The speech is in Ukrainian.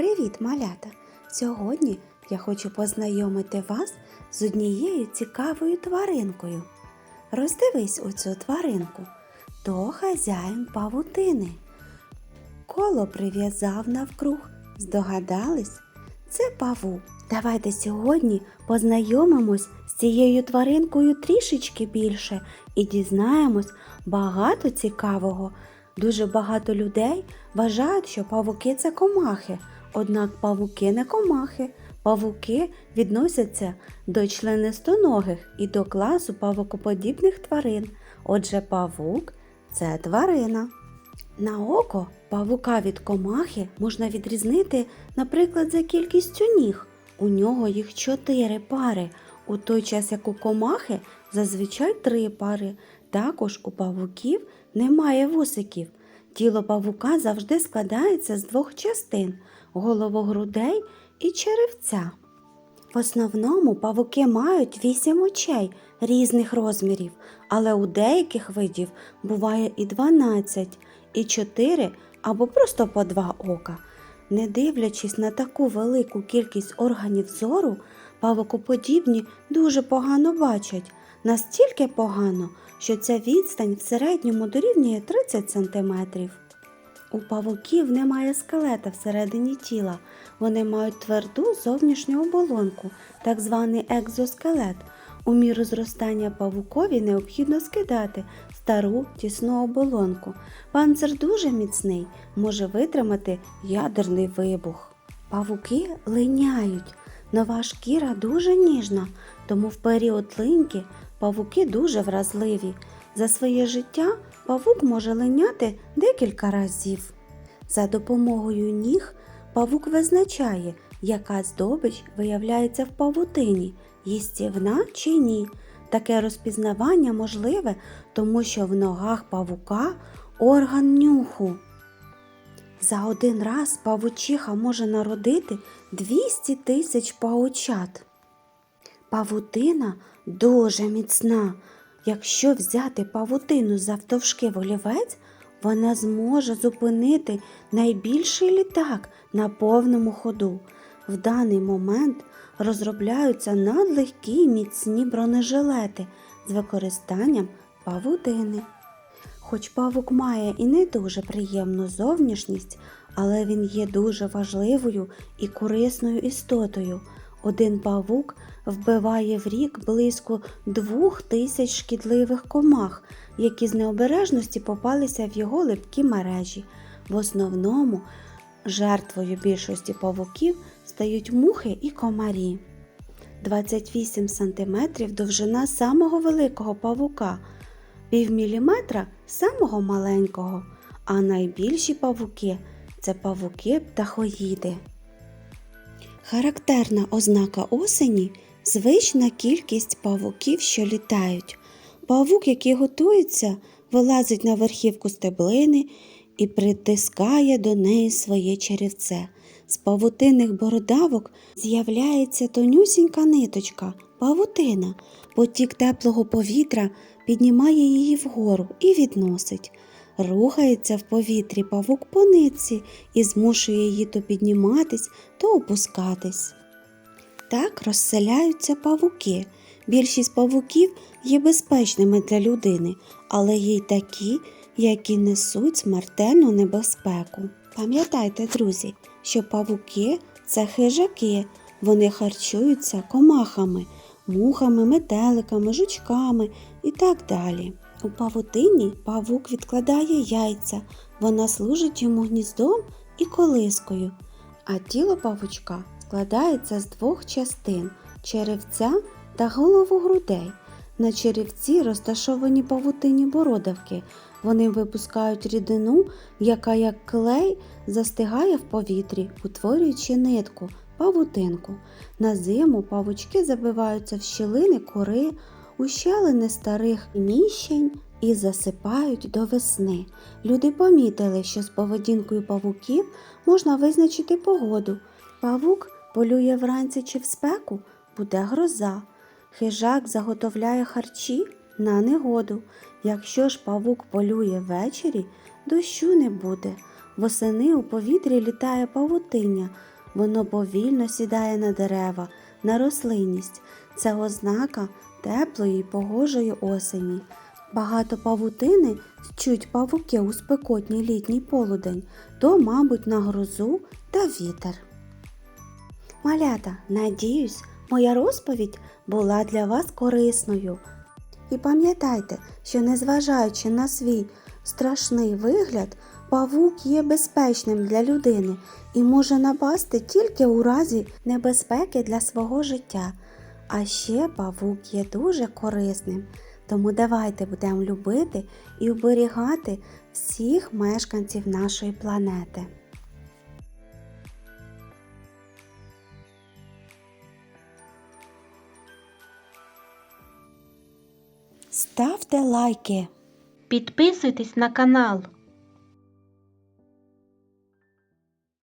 Привіт, малята! Сьогодні я хочу познайомити вас з однією цікавою тваринкою. Роздивись у цю тваринку. То хазяїн павутини. Коло прив'язав навкруг. Здогадались? Це павук. Давайте сьогодні познайомимось з цією тваринкою трішечки більше і дізнаємось багато цікавого. Дуже багато людей вважають, що павуки це комахи. Однак павуки не комахи. Павуки відносяться до членистоногих і до класу павукоподібних тварин. Отже, павук це тварина. На око павука від комахи можна відрізнити, наприклад, за кількістю ніг. У нього їх чотири пари, у той час як у комахи зазвичай три пари. Також у павуків немає вусиків. Тіло павука завжди складається з двох частин головогрудей і черевця. В основному павуки мають вісім очей різних розмірів, але у деяких видів буває і 12, і 4 або просто по два ока. Не дивлячись на таку велику кількість органів зору, павукоподібні дуже погано бачать, настільки погано, що ця відстань в середньому дорівнює 30 см. У павуків немає скелета всередині тіла. Вони мають тверду зовнішню оболонку, так званий екзоскелет. У міру зростання павукові необхідно скидати стару тісну оболонку. Панцир дуже міцний, може витримати ядерний вибух. Павуки линяють. Нова шкіра дуже ніжна, тому в період линьки павуки дуже вразливі. За своє життя павук може линяти декілька разів. За допомогою ніг павук визначає, яка здобич виявляється в павутині, їстівна чи ні. Таке розпізнавання можливе, тому що в ногах павука орган нюху. За один раз павучиха може народити 200 тисяч паучат. Павутина дуже міцна. Якщо взяти павутину завтовшки волівець, вона зможе зупинити найбільший літак на повному ходу. В даний момент розробляються надлегкі міцні бронежилети з використанням павутини. Хоч павук має і не дуже приємну зовнішність, але він є дуже важливою і корисною істотою. Один павук вбиває в рік близько двох тисяч шкідливих комах, які з необережності попалися в його липкі мережі. В основному жертвою більшості павуків стають мухи і комарі. 28 см довжина самого великого павука, півміліметра самого маленького, а найбільші павуки це павуки птахоїди. Характерна ознака осені звична кількість павуків, що літають. Павук, який готується, вилазить на верхівку стеблини і притискає до неї своє черевце. З павутинних бородавок з'являється тонюсінька ниточка, павутина. Потік теплого повітря піднімає її вгору і відносить. Рухається в повітрі павук по нитці і змушує її то підніматись, то опускатись. Так розселяються павуки. Більшість павуків є безпечними для людини, але є й такі, які несуть смертельну небезпеку. Пам'ятайте, друзі, що павуки це хижаки, вони харчуються комахами, мухами, метеликами, жучками і так далі. У павутині павук відкладає яйця, вона служить йому гніздом і колискою, а тіло павучка складається з двох частин черевця та голову грудей. На черевці розташовані павутинні бородавки. Вони випускають рідину, яка як клей застигає в повітрі, утворюючи нитку, павутинку. На зиму павучки забиваються в щілини кори, ущелини старих міщень і засипають до весни. Люди помітили, що з поведінкою павуків можна визначити погоду. Павук полює вранці чи в спеку, буде гроза. Хижак заготовляє харчі на негоду. Якщо ж павук полює ввечері, дощу не буде. Восени у повітрі літає павутиння, воно повільно сідає на дерева, на рослинність. Це ознака теплої й погожої осені. Багато павутини чуть павуки у спекотній літній полудень, то, мабуть, на грозу та вітер. Малята, надіюсь, моя розповідь була для вас корисною. І пам'ятайте, що незважаючи на свій страшний вигляд, павук є безпечним для людини і може напасти тільки у разі небезпеки для свого життя. А ще павук є дуже корисним, тому давайте будемо любити і оберігати всіх мешканців нашої планети. Ставте лайки. Підписуйтесь на канал.